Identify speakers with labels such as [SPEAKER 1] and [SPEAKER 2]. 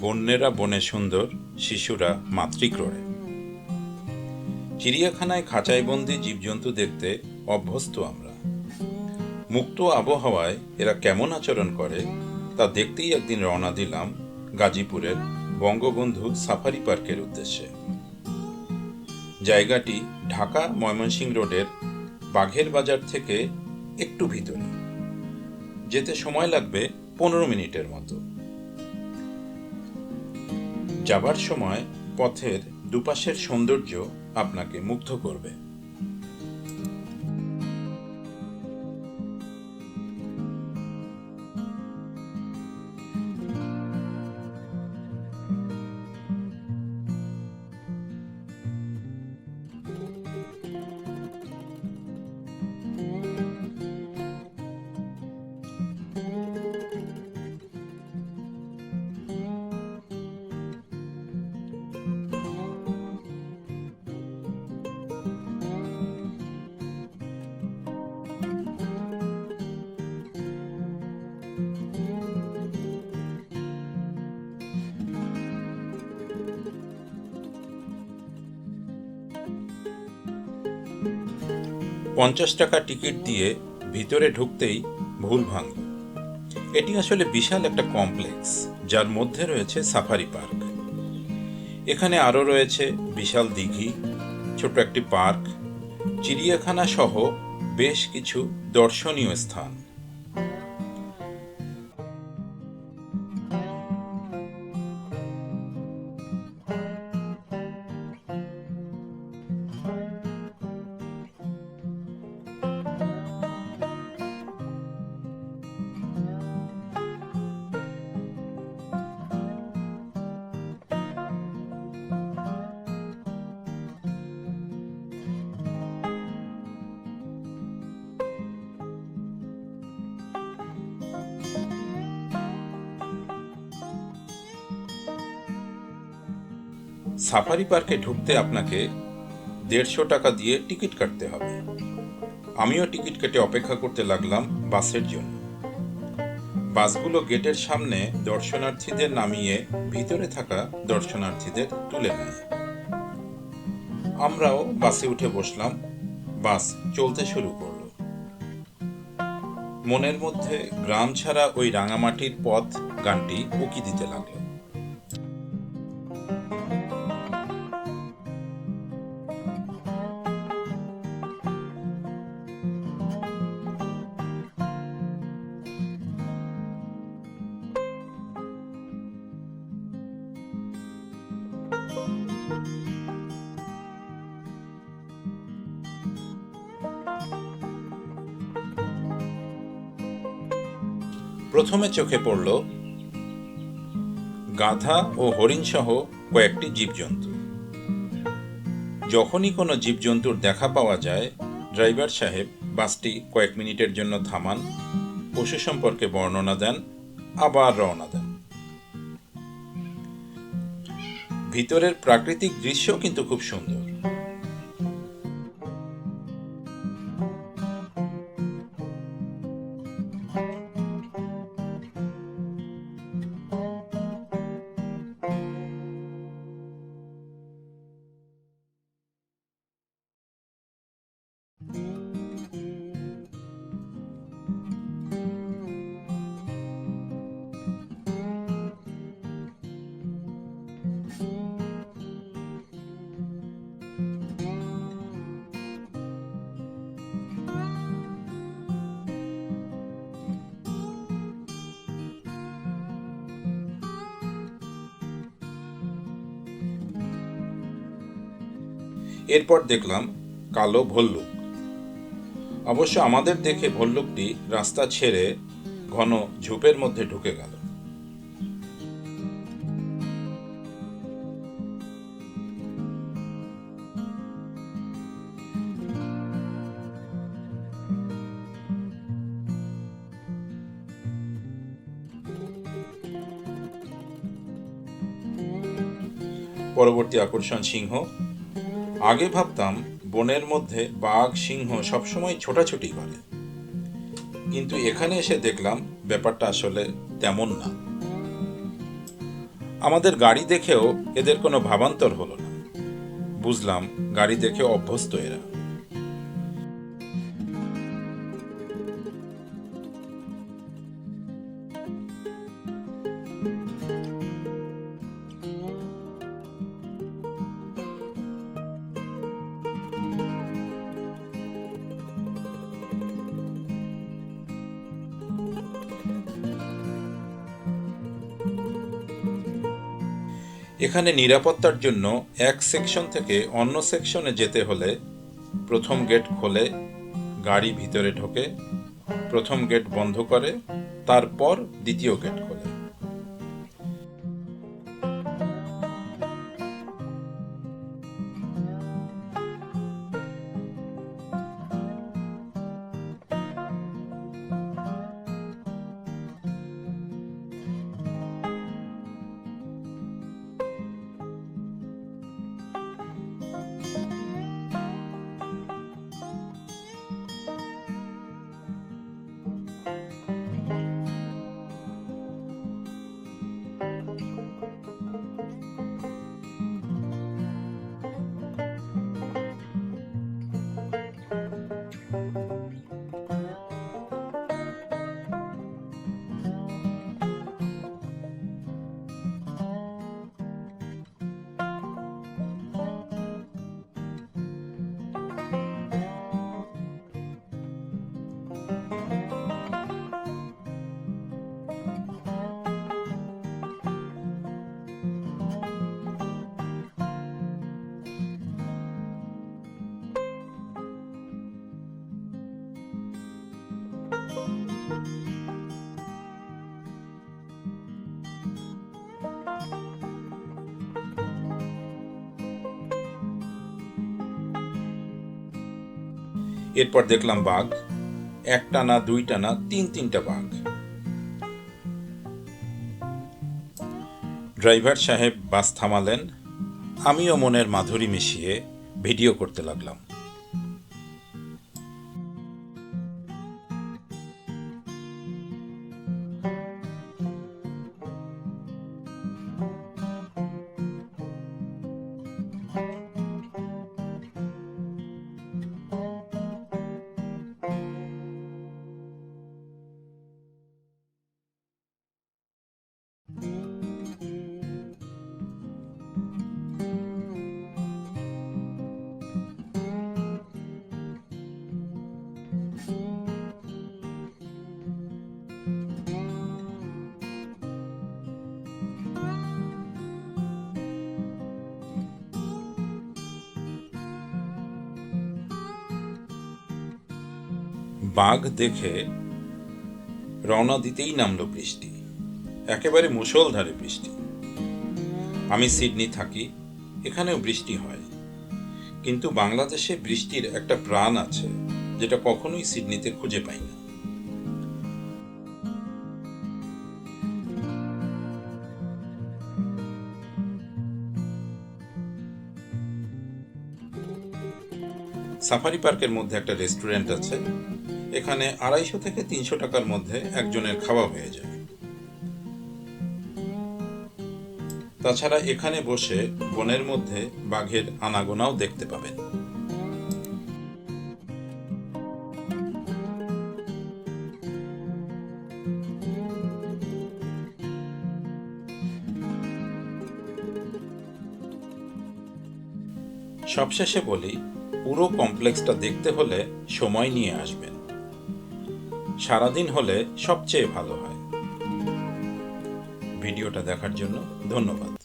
[SPEAKER 1] বন্যেরা বনে সুন্দর, শিশুরা মাতৃক্রোড়ে। চিড়িয়াখানায় খাঁচাই বন্দি জীবজন্তু দেখতে অভ্যস্ত আমরা। মুক্ত আবহাওয়ায় এরা কেমন আচরণ করে, তা দেখতেই একদিন রওনা দিলাম গাজীপুরের বঙ্গবন্ধু সাফারি পার্কের উদ্দেশ্যে। জায়গাটি ঢাকা ময়মনসিংহ রোডের বাঘের বাজার থেকে একটু ভিতরে। যেতে সময় লাগবে পনেরো মিনিটের মতো। যাবার সময় পথের দুপাশের সৌন্দর্য আপনাকে মুগ্ধ করবে। পঞ্চাশ টাকা টিকিট দিয়ে ভিতরে ঢুকতেই ভুল ভাঙল। এটি আসলে বিশাল একটা কমপ্লেক্স, যার মধ্যে রয়েছে সাফারি পার্ক। এখানে আরও রয়েছে বিশাল দিঘি ছোট একটি পার্ক, চিড়িয়াখানা সহ বেশ কিছু দর্শনীয় স্থান। সাফারি পার্কে ঢুকতে আপনাকে দেড়শো টাকা দিয়ে টিকিট কাটতে হবে। আমিও টিকিট কেটে অপেক্ষা করতে লাগলাম বাসের জন্য। বাসগুলো গেটের সামনে দর্শনার্থীদের নামিয়ে ভিতরে থাকা দর্শনার্থীদের তুলে নেয়। আমরাও বাসে উঠে বসলাম। বাস চলতে শুরু করল। মনের মধ্যে গ্রাম ছাড়া ওই রাঙামাটির পথ গানটি উকি দিতে লাগল। প্রথমে চোখে পড়ল গাধা ও হরিণ সহ কয়েকটি জীবজন্তু। যখনই কোনো জীবজন্তুর দেখা পাওয়া যায়, ড্রাইভার সাহেব বাসটি কয়েক মিনিটের জন্য থামান, পশু সম্পর্কে বর্ণনা দেন, আবার রওনা দেন। ভিতরের প্রাকৃতিক দৃশ্য কিন্তু খুব সুন্দর। এরপর দেখলাম কালো ভল্লুক। অবশ্য আমাদের দেখে ভল্লুকটি রাস্তা ছেড়ে ঘন ঝোপের মধ্যে ঢুকে গেল। পরবর্তী আকর্ষণ সিংহ। আগে ভাবতাম বনের মধ্যে বাঘ, সিংহ সবসময় ছোটাছুটি করে। কিন্তু এখানে এসে দেখলাম ব্যাপারটা আসলে তেমন না। আমাদের গাড়ি দেখেও এদের কোনো ভাবান্তর হলো না। বুঝলাম গাড়ি দেখে অভ্যস্ত এরা। এখানে নিরাপত্তার জন্য এক সেকশন থেকে অন্য সেকশনে যেতে হলে প্রথম গেট খোলে, গাড়ি ভিতরে ঢোকে, প্রথম গেট বন্ধ করে, তারপর দ্বিতীয় গেট খোলে। এরপর দেখলাম বাঘ। একটা না দুইটা না তিন, তিনটা বাঘ। ড্রাইভার সাহেব বাস থামালেন। আমিও মনের মাধুরী মিশিয়ে ভিডিও করতে লাগলাম। বাঘ দেখে রওনা দিতেই নামলো বৃষ্টি। একেবারে মুষলধারে বৃষ্টি। আমি সিডনি থাকি, এখানেও বৃষ্টি হয়। কিন্তু বাংলাদেশে বৃষ্টির একটা প্রাণ আছে, যেটা কখনোই সিডনিতে খুঁজে পাই না। সাফারি পার্কের মধ্যে একটা রেস্টুরেন্ট আছে। এখানে আড়াইশো থেকে তিনশো টাকার মধ্যে একজনের খাওয়া হয়ে যায়। তাছাড়া এখানে বসে বনের মধ্যে বাঘের আনাগোনাও দেখতে পাবেন। সবশেষে বলি, পুরো কমপ্লেক্সটা দেখতে হলে সময় নিয়ে আসবেন। সারাদিন হলে সবচেয়ে ভালো হয়। ভিডিওটা দেখার জন্য ধন্যবাদ।